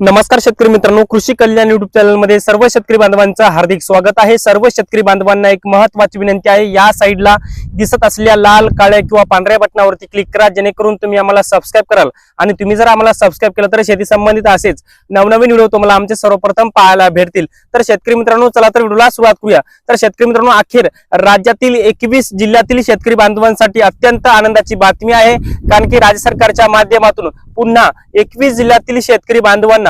नमस्कार शेतकरी मित्रांनो कृषी कल्याण युट्यूब चॅनलमध्ये सर्व शेतकरी बांधवांचं हार्दिक स्वागत आहे. सर्व शेतकरी बांधवांना एक महत्वाची विनंती आहे. या साईडला दिसत असलेल्या लाल काळ्या किंवा पांढऱ्या बटनावरती क्लिक करा जेणेकरून तुम्ही आम्हाला सबस्क्राईब कराल. आणि तुम्ही जर आम्हाला सबस्क्राईब केलं तर शेती संबंधित असेच नवनवीन व्हिडिओ तुम्हाला आमचे सर्वप्रथम पाहायला भेटतील. तर शेतकरी मित्रांनो चला तर व्हिडिओला सुरुवात करूया. तर शेतकरी मित्रांनो अखेर राज्यातील एकवीस जिल्ह्यातील शेतकरी बांधवांसाठी अत्यंत आनंदाची बातमी आहे. कारण की राज्य सरकारच्या माध्यमातून पुन्हा एकवीस जिल्ह्यातील शेतकरी बांधवांना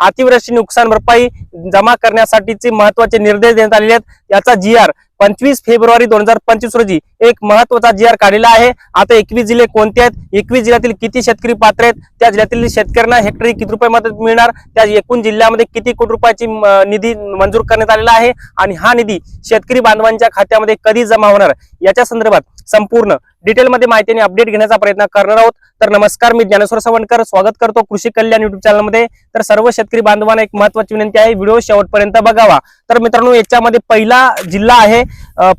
अतिवृष्टी नुकसान भरपाई जमा करण्यासाठीचे महत्त्वाचे निर्देश देण्यात आलेले आहेत. याचा जी आर पंचवीस फेब्रुवारी दोन हजार पंचवीस रोजी एक महत्त्वाचा जी आर काढलेला आहे. आता एकवीस जिल्हे कोणते आहेत? एकवीस जिल्ह्यातील किती शेतकरी पात्र आहेत? त्या जिल्ह्यातील शेतकऱ्यांना हेक्टरी किती रुपये मदत मिळणार? त्या एकूण जिल्ह्यामध्ये किती कोटी रुपयाची म, निधी मंजूर करण्यात आलेला आहे? आणि हा निधी शेतकरी बांधवांच्या खात्यामध्ये कधी जमा होणार? याच्या संदर्भात संपूर्ण डिटेलमध्ये माहिती आणि अपडेट घेण्याचा प्रयत्न करणार आहोत. तर नमस्कार मी ज्ञानेश्वर सवणकर स्वागत करतो कृषी कल्याण युट्यूब चॅनलमध्ये तर सर्व शेतकरी बांधवांना एक महत्वाची विनंती आहे. व्हिडिओ शेवटपर्यंत बघावा. तर मित्रांनो याच्यामध्ये पहिला जिल्हा आहे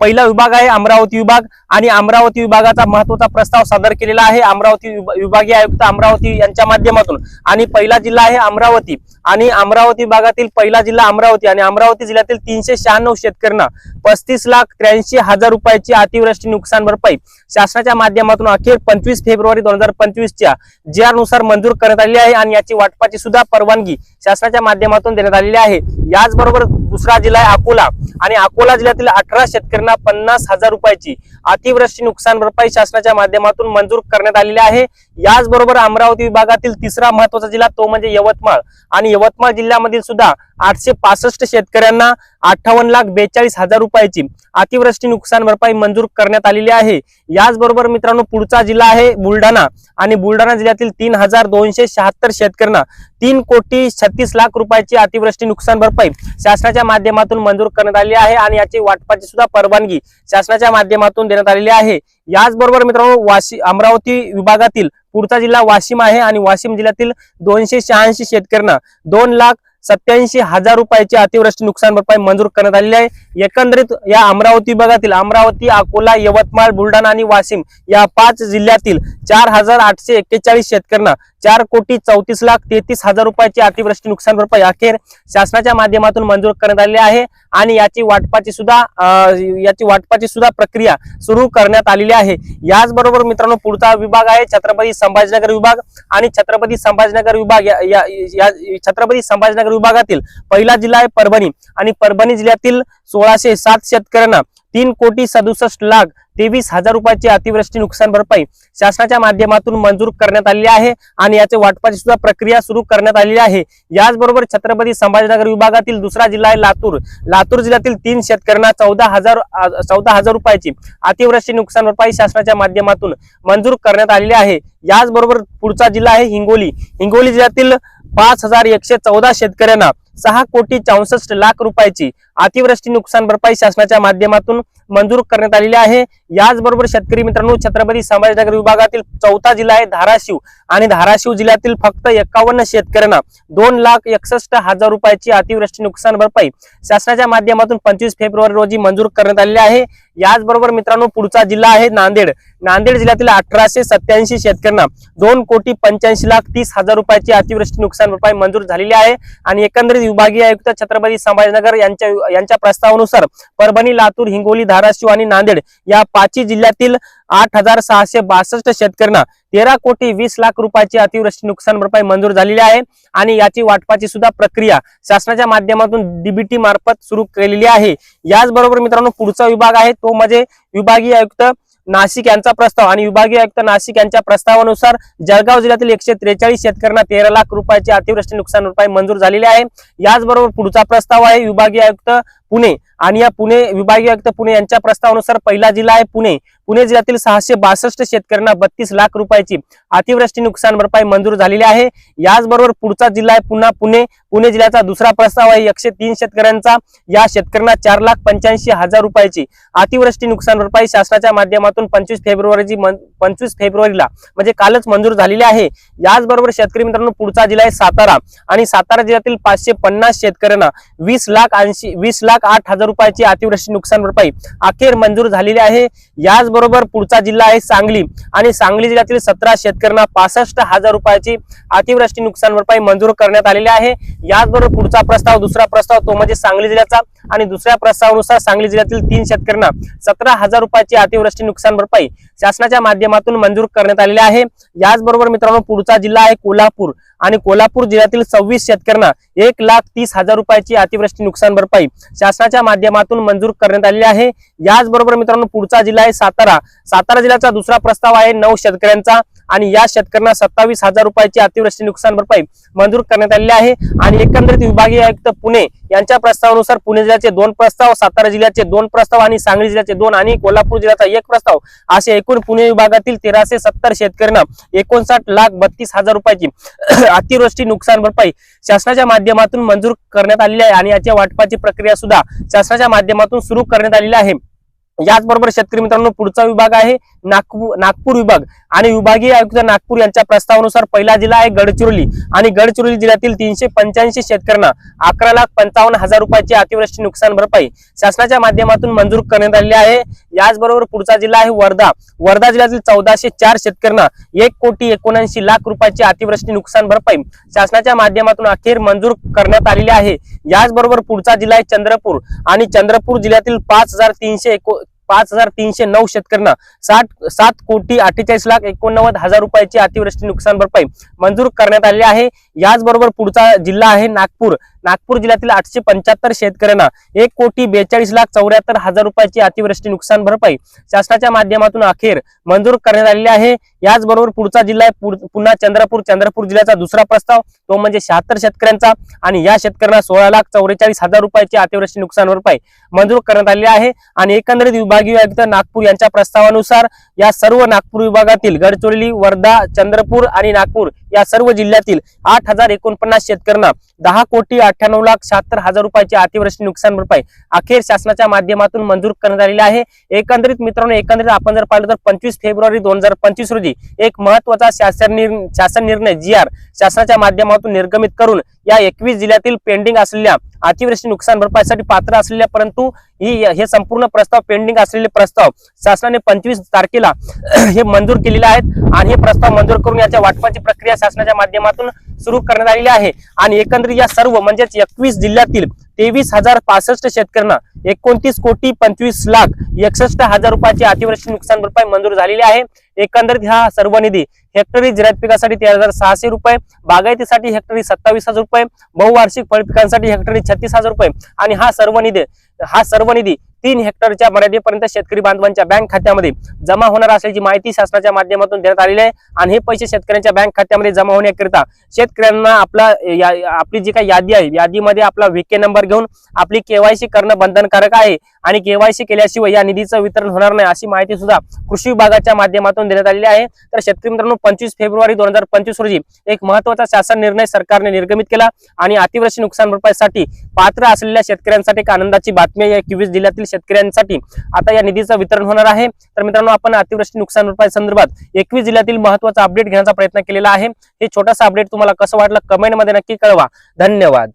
पहिला विभाग आहे अमरावती विभाग आणि अमरावती विभागाचा महत्त्वाचा प्रस्ताव सादर केलेला आहे. अमरावती विभागीय आयुक्त अमरावती यांच्या माध्यमातून. आणि पहिला जिल्हा आहे अमरावती. आणि अमरावती विभागातील पहिला जिल्हा अमरावती आणि अमरावती जिल्ह्यातील तीनशे शहाण्णव शेतकऱ्यांना पस्तीस लाख त्र्याऐंशी हजार रुपयाची अतिवृष्टी नुकसान भरपाई शासनाच्या माध्यमातून अखेर पंचवीस फेब्रुवारी दोन हजार पंचवीसच्या जी आरनुसार मंजूर करण्यात आली आहे. आणि याची वाटपाची सुद्धा परवानगी शासनाच्या माध्यमातून देण्यात आलेली आहे. याचबरोबर दुसरा जिल्हा आहे अकोला. आणि अकोला जिल्ह्यातील अठरा शेतकऱ्यांना पन्नास हजार रुपयाची अतिवृष्टी नुकसान भरपाई शासनाच्या माध्यमातून मंजूर करण्यात आलेली आहे. याचबरोबर अमरावती विभागातील तिसरा महत्त्वाचा जिल्हा तो म्हणजे यवतमाळ. आणि यवतमाळ जिल्ह्यामधील सुद्धा आठशे पासष्ट शेतकऱ्यांना अठ्ठावन्न लाख बेचाळीस हजार रुपयाची अतिवृष्टी नुकसान भरपाई मंजूर करण्यात आलेली आहे. याचबरोबर मित्रांनो पुढचा जिल्हा आहे बुलढाणा आणि बुलढाणा जिल्ह्यातील तीन हजार दोनशे शहात्तर शेतकऱ्यांना तीन कोटी छत्तीस लाख रुपयाची अतिवृष्टी नुकसान भरपाई शासनाच्या माध्यमातून मंजूर करण्यात आली आहे आणि याची वाटपाची सुद्धा परवानगी शासनाच्या माध्यमातून देण्यात आलेली आहे. याचबरोबर मित्रांनो वाशी अमरावती विभागातील पुढचा जिल्हा वाशिम आहे आणि वाशिम जिल्ह्यातील दोनशे शहाऐंशी शेतकऱ्यांना दोन लाख सत्याऐंशी हजार रुपयाची अतिवृष्टी नुकसान भरपाई मंजूर करण्यात आलेली आहे. एकंदरीत या अमरावती विभागातील अमरावती अकोला यवतमाळ बुलढाणा आणि वाशिम या पाच जिल्ह्यातील चार हजार आठशे एक्केचाळीस शेतकऱ्यांना चार कोटी चौतीस लाख तेहतीस हजार रुपयाची अतिवृष्टी नुकसान भरपाई अखेर शासनाच्या माध्यमातून मंजूर करण्यात आली आहे आणि याची वाटपाची सुद्धा याची वाटपाची सुद्धा प्रक्रिया सुरू करण्यात आलेली आहे. याचबरोबर मित्रांनो पुढचा विभाग आहे छत्रपती संभाजीनगर विभाग आणि छत्रपती संभाजीनगर विभाग या- या या- छत्रपती संभाजीनगर विभागातील पहिला जिल्हा आहे परभणी आणि परभणी जिल्ह्यातील सोळाशे सात शेतकऱ्यांना तीन कोटी सदुसष्ट लाख तेवीस हजार रुपयाची अतिवृष्टी नुकसान भरपाई शासनाच्या माध्यमातून मंजूर करण्यात आलेली आहे आणि याचे वाटपाची सुद्धा प्रक्रिया सुरू करण्यात आलेली आहे. याचबरोबर छत्रपती संभाजीनगर विभागातील दुसरा जिल्हा आहे लातूर. लातूर जिल्ह्यातील तीन शेतकऱ्यांना चौदा हजार चौदा हजार रुपयाची अतिवृष्टी नुकसान भरपाई शासनाच्या माध्यमातून मंजूर करण्यात आलेली आहे. याचबरोबर पुढचा जिल्हा आहे हिंगोली. हिंगोली जिल्ह्यातील पाच हजार एकशे चौदा शेतकऱ्यांना सहा कोटी चौसष्ट लाख रुपयाची अतिवृष्टी नुकसान भरपाई शासनाच्या माध्यमातून मंजूर करण्यात आलेली आहे. याचबरोबर शेतकरी मित्रांनो छत्रपती संभाजीनगर विभागातील चौथा जिल्हा आहे धाराशिव. आणि धाराशिव जिल्ह्यातील फक्त एकावन्न शेतकऱ्यांना दोन लाख एकसष्ट हजार रुपयाची अतिवृष्टी नुकसान भरपाई शासनाच्या माध्यमातून पंचवीस फेब्रुवारी रोजी मंजूर करण्यात आलेली आहे. याचबरोबर मित्रांनो पुढचा जिल्हा आहे नांदेड. नांदेड जिल्ह्यातील अठराशे सत्याऐंशी शेतकऱ्यांना दोन कोटी पंच्याऐंशी लाख तीस हजार रुपयाची अतिवृष्टी नुकसान भरपाई मंजूर झालेली आहे. आणि एकंदरीत विभागीय आयुक्त छत्रपती संभाजीनगर यांच्या यांच्या प्रस्तावानुसार परभणी लातूर हिंगोली धाराशिव आणि नांदेड या पाचही जिल्ह्यातील आठ हजार सहाशे बासष्ट शेतकऱ्यांना तेरा कोटी वीस लाख रुपयाची अतिवृष्टी नुकसान भरपाई मंजूर झालेली आहे आणि याची वाटपाची सुद्धा प्रक्रिया शासनाच्या माध्यमातून डीबीटी मार्फत सुरू केलेली आहे. याचबरोबर मित्रांनो पुढचा विभाग आहे तो म्हणजे विभागीय आयुक्त नाशिक यांचा प्रस्ताव आणि विभागीय आयुक्त नाशिक यांच्या प्रस्तावानुसार जळगाव जिल्ह्यातील एकशे त्रेचाळीस शेतकऱ्यांना तेरा लाख रुपयाची अतिवृष्टी नुकसान रुपये मंजूर झालेली आहे. याचबरोबर पुढचा प्रस्ताव आहे विभागीय आयुक्त पुणे आणि या पुणे विभागीय आयुक्त पुणे यांच्या प्रस्तावानुसार पहिला जिल्हा आहे पुणे. पुणे जिल्ह्यातील सहाशे बासष्ट शेतकऱ्यांना बत्तीस लाख रुपयाची अतिवृष्टी नुकसान भरपाई मंजूर झालेली आहे. याचबरोबर पुढचा जिल्हा आहे पुन्हा पुणे. पुणे जिल्ह्याचा दुसरा प्रस्ताव आहे एकशे तीन शेतकऱ्यांचा. या शेतकऱ्यांना चार लाख पंच्याऐंशी हजार रुपयाची अतिवृष्टी नुकसान भरपाई शासनाच्या माध्यमातून पंचवीस फेब्रुवारीची पंचवीस फेब्रुवारीला म्हणजे कालच मंजूर झालेली आहे. याचबरोबर शेतकरी मित्रांनो पुढचा जिल्हा आहे सातारा आणि सातारा जिल्ह्यातील पाचशे पन्नास शेतकऱ्यांना वीस लाख ऐंशी वीस लाख लाख आठ हजार रुपयाची अतिवृष्टी नुकसान भरपाई अखेर मंजूर झालेली आहे. याचबरोबर पुढचा जिल्हा आहे सांगली. आणि सांगली जिल्ह्यातील सतरा शेतकऱ्यांना पासष्ट हजार रुपयाची अतिवृष्टी नुकसान भरपाई मंजूर करण्यात आलेली आहे. याचबरोबर पुढचा प्रस्ताव दुसरा प्रस्ताव तो म्हणजे सांगली जिल्ह्याचा. आणि दुसऱ्या प्रस्तावानुसार सांगली जिल्ह्यातील तीन शेतकऱ्यांना सतरा हजार रुपयाची अतिवृष्टी नुकसान भरपाई शासनाच्या माध्यमातून मंजूर करण्यात आलेली आहे. याचबरोबर मित्रांनो पुढचा जिल्हा आहे कोल्हापूर. आणि कोल्हापूर जिल्ह्यातील सव्वीस शेतकऱ्यांना एक लाख तीस हजार रुपयाची अतिवृष्टी नुकसान भरपाई शासनाच्या माध्यमातून मंजूर करण्यात आलेली आहे. याचबरोबर मित्रांनो पुढचा जिल्हा आहे सातारा. सातारा जिल्ह्याचा दुसरा प्रस्ताव आहे नऊ शेतकऱ्यांचा. आणि या शेतकऱ्यांना सत्तावीस हजार रुपयाची अतिवृष्टी नुकसान भरपाई मंजूर करण्यात आलेली आहे. आणि एकंदरीत विभागीय आयुक्त पुणे यांच्या प्रस्तावानुसार पुणे जिल्ह्याचे दोन प्रस्ताव सातारा जिल्ह्याचे दोन प्रस्ताव आणि सांगली जिल्ह्याचे दोन आणि कोल्हापूर जिल्ह्याचा एक प्रस्ताव. असे एकूण पुणे विभागातील तेराशे सत्तर शेतकऱ्यांना एकोणसाठ लाख बत्तीस हजार रुपयाची अतिवृष्टी नुकसान भरपाई शासनाच्या माध्यमातून मंजूर करण्यात आलेली आहे. आणि याच्या वाटपाची प्रक्रिया सुद्धा शासनाच्या माध्यमातून सुरू करण्यात आलेली आहे. याचबरोबर शेतकरी मित्रांनो पुढचा विभाग आहे नागपूर नागपूर विभाग. आणि विभागीय आयुक्त नागपूर यांच्या प्रस्तावानुसार पहिला जिल्हा आहे गडचिरोली. आणि गडचिरोली जिल्ह्यातील तीनशे पंच्याऐंशी शेतकऱ्यांना अकरा लाख पंचावन्न हजार रुपयाची अतिवृष्टी नुकसान भरपाई शासनाच्या माध्यमातून मंजूर करण्यात आलेली आहे. याचबरोबर पुढचा जिल्हा आहे वर्धा. वर्धा जिल्ह्यातील चौदाशे चार शेतकऱ्यांना एक कोटी एकोणऐंशी लाख रुपयाची अतिवृष्टी नुकसान भरपाई शासनाच्या माध्यमातून अखेर मंजूर करण्यात आलेली आहे. याचबरोबर पुढचा जिल्हा आहे चंद्रपूर आणि चंद्रपूर जिल्ह्यातील पाच हजार तीनशे पाच हजार तीनशे नऊ शेतकऱ्यांना साठ सात कोटी अठ्ठेचाळीस लाख एकोणनव्वद हजार रुपयाची अतिवृष्टी नुकसान भरपाई मंजूर करण्यात आलेली आहे. याचबरोबर पुढचा जिल्हा आहे नागपूर. नागपूर जिल्ह्यातील आठशे पंच्याहत्तर शेतकऱ्यांना एक कोटी बेचाळीस लाख चौऱ्याहत्तर हजार रुपयाची अतिवृष्टी नुकसान भरपाई शासनाच्या माध्यमातून अखेर मंजूर करण्यात आलेली आहे. याचबरोबर पुढचा जिल्हा आहे पुन्हा चंद्रपूर चंद्रपूर जिल्ह्याचा दुसरा प्रस्ताव तो म्हणजे शहात्तर शेतकऱ्यांचा आणि या शेतकऱ्यांना सोळा लाख चौवेचाळीस हजार रुपयाची अतिवृष्टी नुकसान भरपाई मंजूर करण्यात आलेली आहे. आणि एकंदरीत विभागीय आयुक्त नागपूर यांच्या प्रस्तावानुसार या सर्व नागपूर विभागातील गडचिरोली वर्धा चंद्रपूर आणि नागपूर या सर्व जिल्ह्यातील आठ हजार एकोणपन्नास शेतकऱ्यांना दहा कोटी अठ्ठ्याण्णव लाख शहात्तर हजार रुपयाची अतिवृष्टी नुकसान भरपाई अखेर शासनाच्या माध्यमातून मंजूर करण्यात आलेली आहे. एकंदरीत मित्रांनो एकंदरीत आपण जर पाहिलं तर पंचवीस फेब्रुवारी दोन हजार पंचवीस रोजी एक महत्त्वाचा शासन निर्णय शासन निर्णय जी आर शासनाच्या माध्यमातून निर्गमित करून या एकवीस जिल्ह्यातील पेंडिंग असलेल्या अतिवृष्टी नुकसान भरपाईसाठी पात्र असलेल्या परंतु ही हे संपूर्ण प्रस्ताव पेंडिंग असलेले प्रस्ताव शासनाने पंचवीस तारखेला हे मंजूर केलेले आहेत. आणि हे प्रस्ताव मंजूर करून याच्या वाटपाची प्रक्रिया शासनाच्या माध्यमातून सुरू करण्यात आलेली आहे. आणि एकंदरीत या सर्व म्हणजेच एकवीस जिल्ह्यातील तेवीस हजार पासष्ट शेतकऱ्यांना एकोणतीस कोटी पंचवीस लाख एकसष्ट हजार रुपयाची अतिवृष्टी नुकसान भरपाई मंजूर झालेली आहे. एकंदरीत हा सर्व निधी हेक्टरी जिरायत पिकासाठी तेरा हजार सहाशे रुपये बागायतीसाठी हेक्टरी सत्तावीस हजार रुपये बहुवार्षिक फळ पिकांसाठी हेक्टरी छत्तीस हजार रुपये. आणि हा सर्व निधी हा सर्व निधी तीन हेक्टरच्या मर्यादेपर्यंत शेतकरी बांधवांच्या बँक खात्यामध्ये जमा होणार असल्याची माहिती शासनाच्या माध्यमातून देण्यात आलेली आहे. आणि हे पैसे शेतकऱ्यांच्या बँक खात्यामध्ये जमा होण्याकरिता शेतकऱ्यांना आपला आपली जी काही यादी आहे यादीमध्ये आपला व्हीके नंबर घेऊन आपली केवायसी करणं बंधनकारक आहे. आणि केवायसी केल्याशिवाय या निधीचं वितरण होणार नाही अशी माहिती सुद्धा कृषी विभागाच्या माध्यमातून देण्यात आलेली आहे. तर शेतकरी मित्रांनो पंचवीस फेब्रुवारी दोन हजार पंचवीस रोजी एक महत्त्वाचा शासन निर्णय सरकारने निर्गमित केला. आणि अतिवृष्टी नुकसान भरपाईसाठी पात्र असलेल्या शेतकऱ्यांसाठी एक आनंदाची बातमी आहे. या एकवीस जिल्ह्यातील शेतकऱ्यांसाठी. आता या निधीचं वितरण होणार आहे. तर मित्रांनो आपण अतिवृष्टी नुकसान भरपाई संदर्भात एकवीस जिल्ह्यातील महत्त्वाचा अपडेट घेण्याचा प्रयत्न केलेला आहे. हे छोटासा अपडेट तुम्हाला कसं वाटलं? कमेंटमध्ये नक्की कळवा. धन्यवाद.